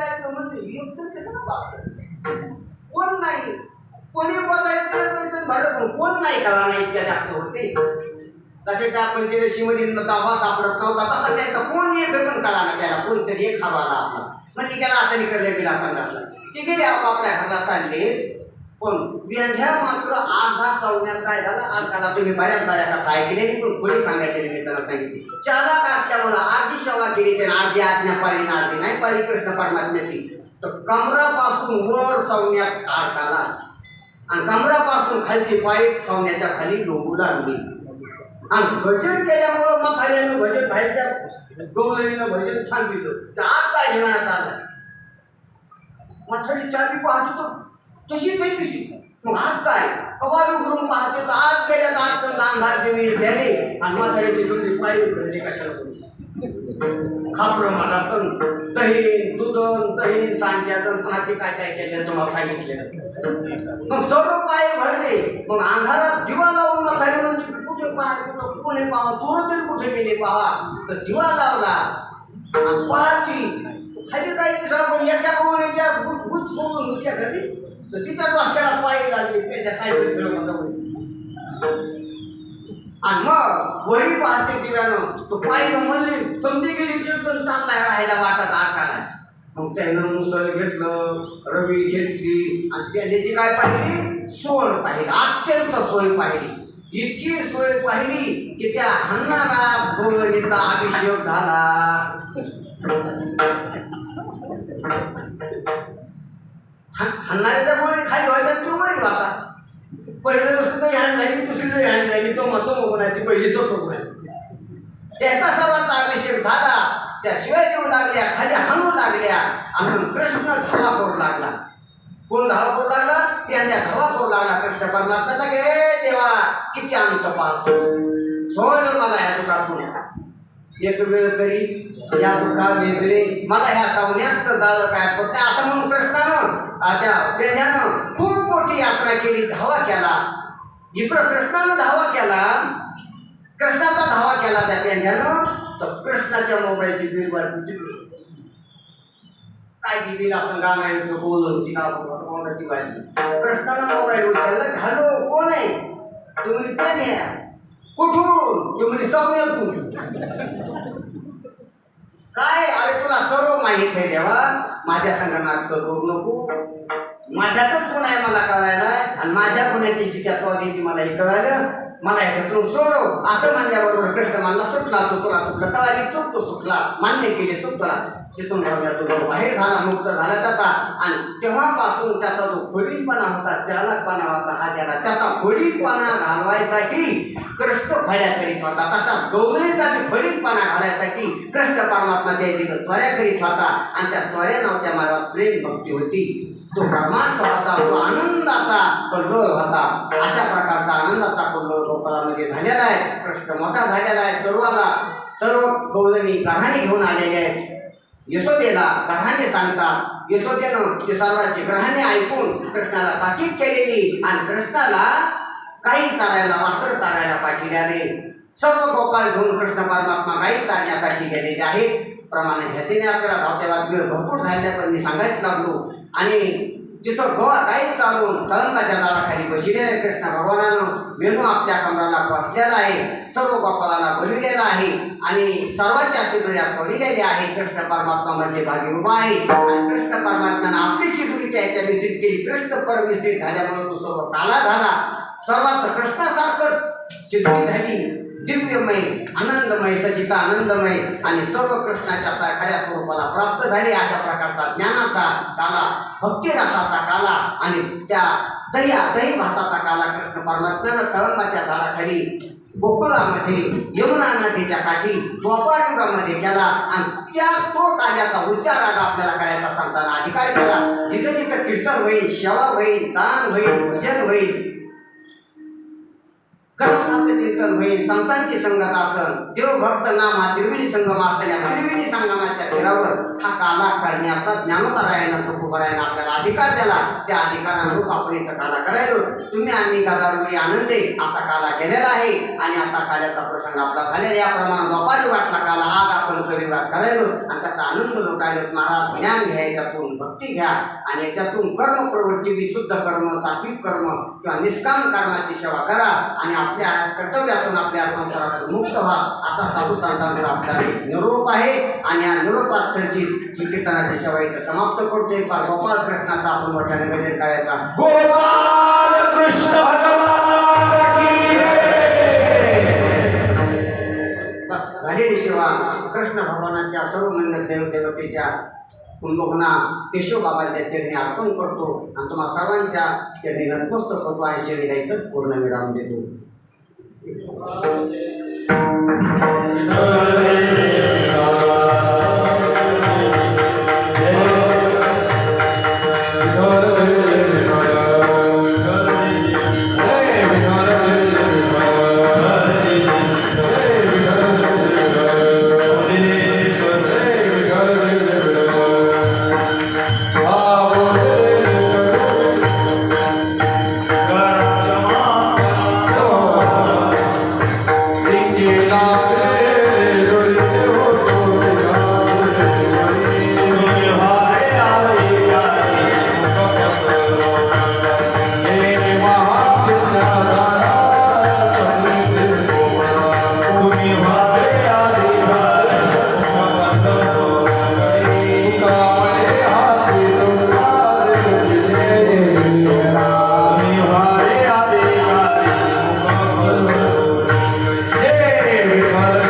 जायचं म्हणजे युद्ध ना बाबत कोण नाही? कोणी बोलायचं तर कोण नाही कळा नाही इतक्या जास्त होते. तसे त्या पंचदशीमध्ये दावा सापडत नव्हता तसा त्यांचा कोण एक पण कळा ना त्याला कोणतरी एक हवा आला आपला. म्हणजे त्याला असं निकडलं गेला संघातला ते गेले आपापल्या घरला चालले. पण व्याध्या मात्र आठ दहा सवण्यात काय झालं. आठाला तुम्ही बऱ्याच बऱ्या कथा ऐकलेली पण कोणी सांगायच्या निमित्तानं सांगितली. चाला काठच्या मला अर्धी सेवा केली त्याने अर्धी आज्ञा पाळली ना अर्धी नाही पाळली कृष्ण परमात्म्याची. तर कमरापासून वर सवण्यात आठ आला आणि कमरापासून खालची पाय सवण्याच्या खाली डोबू लागली. आणि भजन केल्यामुळं मग खाल्यानं भजन बाहेरच्या गवळणीनं भजन छान दिलं. तर आज काय घेणार मग थोडी चारवी पाहतो तशी त्यांची मग आज काय? कवा उघडून पाहते तर आज गेल्या तर आज समजा अंधार देवी झाले आणि माथाडीची समजी पाळी उघडली कशाला करू? खापरं मला तण दही दुधन दही सांग्यातन पुन्हा काय काय केलं तुम्हाला सांगितलं. मग सर्व पाय भरले मग अंधारात दिवा लावून म्हातारी म्हणजे कुठे पाहा कुठं कोणी पाहा चोर तरी कुठे गेले पाहा तर दिवा लावला. आणि पहाती खाली काही दिसला पण याच्या एका कोणीच्या भूत सोडून होत्या घरी तर तिच्या डोक्याला पाय लागले त्याच्या सायकल आणि मग वरी पाहते दिव्यानं. तो पाय म्हणले समजी गेली कीर्तन चाललाय राहायला वाटत आकाराय मग त्यानं मुसल घेतलं रवी घेतली आणि त्याची काय पाहिली? सोय पाहिली. अत्यंत सोय पाहिली. इतकी सोय पाहिली की त्या हन्नाला गोवणीचा अभिषेक झाला. हन्नाऱ्याच्या गोळी खाली व्हायचा तो बरी हो आता. पहिलं दुसरी तर हँड झाली दुसरी तर हँड झाली तो म्हणतो मोगनाची पहिली सोपं गुणाची त्याचा सर्वांचा अभिषेक झाला. त्याशिवाय देऊ येऊ लागल्या खाली हाणू लागल्या. आणि कृष्ण धावा करू लागला. कोण धावा करू लागला? त्यांच्या धावा करू लागला. कृष्ण परमात्म्याचा की देवा किती अंत पाहतो. सोड मला ह्या दुखातून. एक वेळ तरी या दुखा वेगळे मला ह्या सावण्यात झालं काय फक्त असं म्हणून कृष्णानं आ, त्या पेढ्यानं खूप मोठी यात्रा केली धावा केला इकडं कृष्णानं धावा केला कृष्णाचा धावा केला त्या पेंढ्यानं तर कृष्णाच्या मोबाईलची बिल वाढली काय ती बिल असं गाणं आहे तो बोलून ती का कोणाची वाढली कृष्णानं मोबाईल उचलला घालो कोण आहे तुम्ही ते कुठून? तुम्ही कुठून काय? अरे तुला सर्व माहीत आहे देवा. माझ्या संघ नाटक करू नको. माझ्यातच गुण आहे मला कळायला. आणि माझ्या गुन्ह्याची शिक्षा तो देती मला हे कळालं मला ह्याच्यातून सोडव. असं म्हणल्याबरोबर कृष्ण मानला सुटला तो. तुला तुटलं कळाली? चूक तो सुटला. मान्य केली सुटला तिथून ठेवण्यातून तो बाहेर झाला मुक्त झाला त्याचा. आणि तेव्हापासून त्याचा जो खोडीलपणा होता चालकपणा होता हा त्याला त्याचा खोडीलपणा घालवायसाठी कृष्ण फड्या करीत होता. तसा गौरीचा खोडीलपणा घालायसाठी कृष्ण परमात्मा त्याची त्वऱ्या करीत होता आणि त्या त्वऱ्या नव्हत्या मला प्रेम भक्ती होती. तो परमात्मा होता तो आनंदाचा कल्लोळ होता. अशा प्रकारचा आनंदाचा कल्लोळ गोपालामध्ये झालेला आहे. कृष्ण मोठा झालेला आहे. सर्वाला सर्व गौदनी कहाणी घेऊन आलेले आहेत. यशोदेला ग्रहाने सांगतात यशोदेनं ते सर्वांचे ग्रहाने ऐकून कृष्णाला ताकीद केलेली आणि कृष्णाला काही चालायला वास्त्र पाठी पाठविल्याने सर्व गोपाल घेऊन कृष्ण परमात्मा गाई चालण्यासाठी गेलेले आहेत. प्रमाणे ह्याच्याने आपल्याला धावत्या बातमीवर भरपूर झाल्या पण मी सांगायला लागलो. आणि तिथं गोवा काही चालून कळंबाच्या झाडाखाली बसलेले कृष्ण भगवानानं मेनू आपल्या कमराला बसलेला आहे सर्व गोपालाला बनविलेला आहे आणि सर्वांच्या शिदुऱ्या सोडलेल्या आहे. कृष्ण परमात्मा मध्ये भागी उभा आहे आणि कृष्ण परमात्म्यानं आपली शिदुरी त्याच्या मिश्रित केली. कृष्ण परमिश्रित झाल्यामुळे तो सर्व काला झाला. सर्वात कृष्णासारखंच शिदुरी झाली. दिव्यमय आनंदमय सचिता आनंदमय आणि सर्व कृष्णाच्या खऱ्या स्वरूपाला प्राप्त झाले अशा प्रकारचा ज्ञानाचा काला भक्तिरसाचा काला आणि त्या दया दही भाताचा काला कृष्ण परमात्म्यानं कळंबाच्या झाडाखाली गोकुळामध्ये यमुना नदीच्या काठी द्वापार युगामध्ये केला आणि त्या तो काल्याचा उच्चार आज आपल्याला करायचा सांगताना अधिकार केला जिथं जिथं कीर्तन होईल सेवा होईल दान होईल भजन होईल संत चिंतन होईल संतांची संगत असन देव भक्त नाम त्रिवेणी संगम असल्या त्रिवेणी संगमाच्या तीरावर हा काला करण्याचा ज्ञानोतारायण तुकोबरायनं आपल्याला अधिकार दिला. त्या अधिकारानुरूप आपण इथं काला करायलो. तुम्ही आम्ही गदारुडी आनंदे असा काला केलेला आहे. आणि आता काल्याचा प्रसंग आपला झालेला या प्रमाणात दोपारी वाटला काला आज आपण परिवार करायलो. आणि त्याचा आनंद लुटायलो. महाराज ज्ञान घ्या याच्यातून भक्ती घ्या. आणि याच्यातून कर्म प्रवृत्ती विशुद्ध कर्म सात्विक कर्म किंवा निष्काम कर्माची सेवा करा. आणि आपल्या कर्तव्यातून आपल्या संसारातून मुक्त व्हा असा साधू संतांचा आपल्याला एक निरोप आहे. आणि या निरोपात चर्चित ही कीर्तनाची सेवा इथं समाप्त करतोय. फार गोपाळ कृष्णाचा आपण मोठ्याने गजर करायचा. गोपाल कृष्ण. बस झालेली सेवा. कृष्ण भगवानाच्या सर्व मंदिर देव देवतेच्या कुंभगुणा केशव बाबांच्या चरणी अर्पण करतो. आणि तुम्हा सर्वांच्या चरणी नतमस्तक होतो. आणि शिरीला इथंच पूर्ण विराम देतो. Oh,